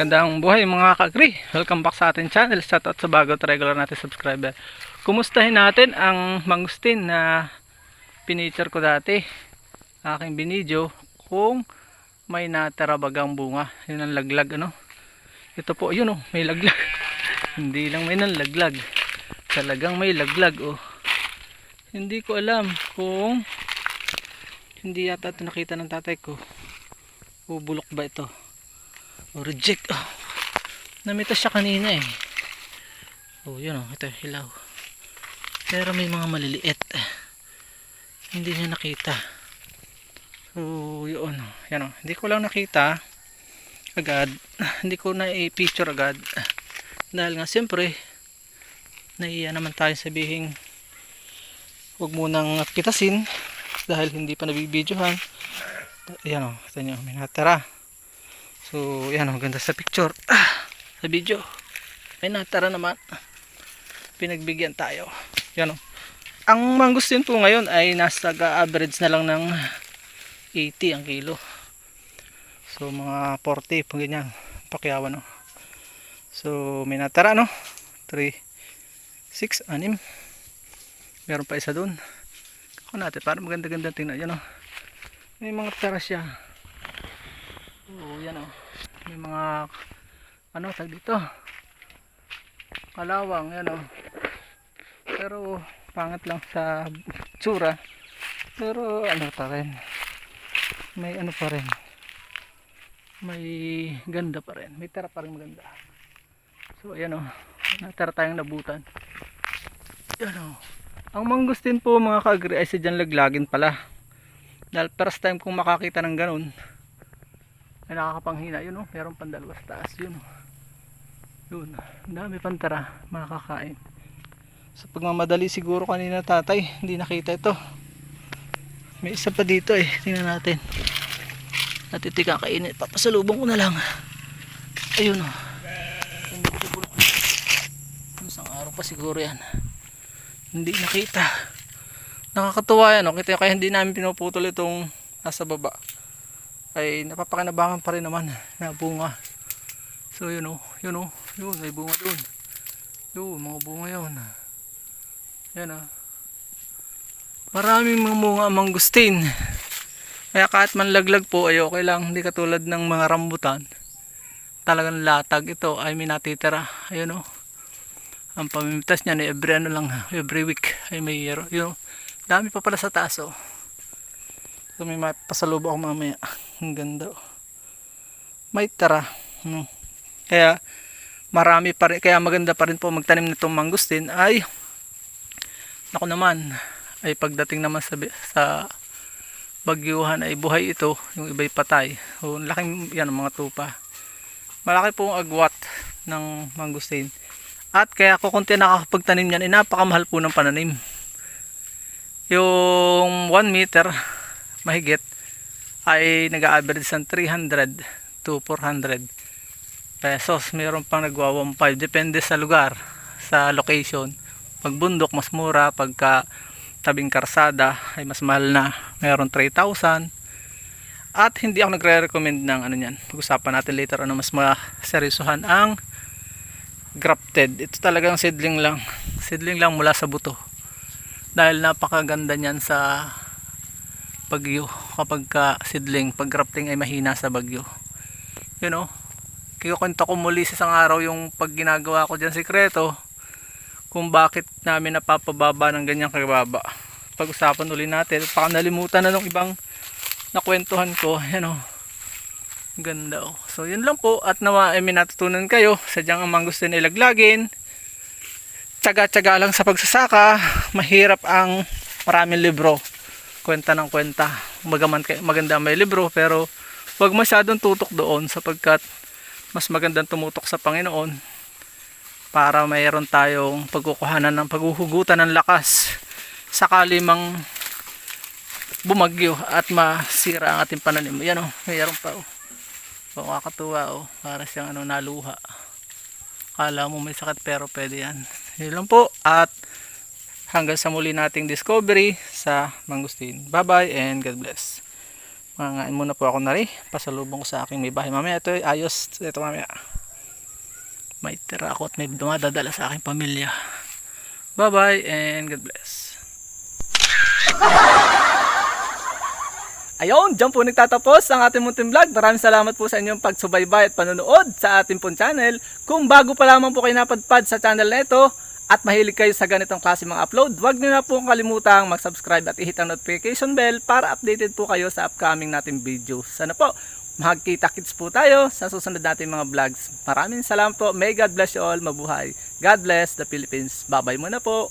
Magandang buhay mga ka-agree. Welcome back sa ating channel. Shout out sa bago at regular natin subscriber. Kumustahin natin ang mangustin na pinicture ko dati. Aking binidyo kung may natira bagang bunga. Yun ang laglag ano. Ito po yun oh, may laglag. Hindi lang may nalaglag. Talagang may laglag oh. Hindi ko alam kung hindi yata ito nakita ng tatay ko. Bubulok ba ito? O reject. Oh. Namitas siya kanina eh. Oh, yun oh. Ito hilaw. Pero may mga maliliit. Hindi niya nakita. So, yun. oh. Yan oh. Hindi ko lang nakita agad. Hindi ko na i-picture agad. Dahil nga siyempre, naiya naman tayo sabihin huwag munang pitasin dahil hindi pa nabibidyohan. Yan oh. Ito nyo. May natara. So, yan ang ganda sa picture. Ah, sa video. Ay natara naman. Pinagbigyan tayo. Yan o. Ang mangustin po ngayon ay nasa average na lang ng 80 ang kilo. So, mga 40 pag ganyan. Pakyawan o. So, may natara no. 3, 6, 6. Meron pa isa dun. Ako natin. Para maganda-ganda tingnan. Yan o. May mga tara siya. Oo, yan o. May mga ano tag dito. Kalawang, yan o. Pero pangit lang sa tsura. Pero ano pa rin. May ano pa rin. May ganda pa rin. May tara pa rin maganda. So ayan o. Natara tayong nabutan. Yan o. Ang mangustin po mga ka-agri ay sadyang laglagin pala. Dahil first time kong makakita ng ganun ay nakakapanghina yun oh. Meron pang dalawa taas yun oh. Yun. Dami pantara makakain sa pagmamadali siguro kanina tatay hindi nakita ito. May isa pa dito eh. Tingnan natin. Natitika kainit papasalubong ko na lang. Ayun oh. Isang araw pa siguro yan. Hindi nakita. Nakakatuwa yan oh. Kaya hindi namin pinuputol itong nasa baba ay napapakinabangan pa rin naman na bunga. So yun o yun o yun may bunga dun. Yun mga bunga yun. Yan o maraming mga bunga ang mangustin. Kaya kahit man laglag po ay okay lang. Hindi katulad ng mga rambutan. Talagang latag ito ay may natitira. Ayun o ang pamimitas niya na every ano lang every week ay may yun o dami pa pala sa taas o So may mapasalubo ako mamaya. Ang ganda. oh. May tara. Hmm. Kaya marami pa rin, kaya maganda pa rin po magtanim nitong mangustin ay nako naman ay pagdating naman sa sa bagyuhan ay buhay ito yung iba'y patay so laking yan mga tupa malaki po ang agwat ng mangustin at kaya ako kunti nakakapagtanim yan ay napakamahal po ng pananim yung 1 meter mahigit ay nag-average ng 300 to 400 pesos. Mayroon pang nagwa 1.5 depende sa lugar, sa location. Pag bundok mas mura, pagka tabing karsada ay mas mahal na. Mayroon 3,000. At hindi ako nagre-recommend ng ano niyan. Pag-usapan natin later ano mas maseryosohan ang grafted. Ito talagang seedling lang. Seedling lang mula sa buto. Dahil napakaganda niyan sa bagyo kapag ka seedling pag grafting ay mahina sa bagyo. Yun o kikwento ko muli sa isang araw yung pag ginagawa ko dyan sikreto kung bakit namin napapababa ng ganyang kababa. Pag usapan uli natin baka nalimutan na nung ibang nakwentuhan ko yan o ganda o so yun lang po at nawa ay may natutunan kayo. Sadyang ang mangustin ay laglagin tsaga-tsaga lang sa pagsasaka. Mahirap ang maraming libro. Kwenta ng kwenta. Magaman, maganda may libro pero wag masyadong tutok doon sapagkat mas magandang tumutok sa Panginoon para mayroon tayong pagkukuhanan ng paghuhugutan ng lakas sakali mang bumagyo at masira ang ating pananim. Yan o, oh, mayroon pa o. Oh. Makakatuwa o, oh, para siyang ano, naluha. Kala mo may sakit pero pwede yan. Yun lang po at hanggang sa muli nating discovery sa mangustin. Bye bye and God bless. Mangain muna po ako na rin. Pasalubong ko sa aking may bahay. Mamaya ito ay ayos. Ito mamaya. May tira ako at may dumadadala sa aking pamilya. Bye bye and God bless. Ayun, dyan po nagtatapos ang ating munting vlog. Maraming salamat po sa inyong pagsubaybay at panonood sa ating pong channel. Kung bago pa lamang po kayo napadpad sa channel na ito at mahilig kayo sa ganitong klase mga upload, huwag niyo na po kalimutang mag-subscribe at i-hit ang notification bell para updated po kayo sa upcoming nating video. Sana po, magkita-kits po tayo sa susunod nating mga vlogs. Maraming salamat po. May God bless you all. Mabuhay. God bless the Philippines. Babay muna po.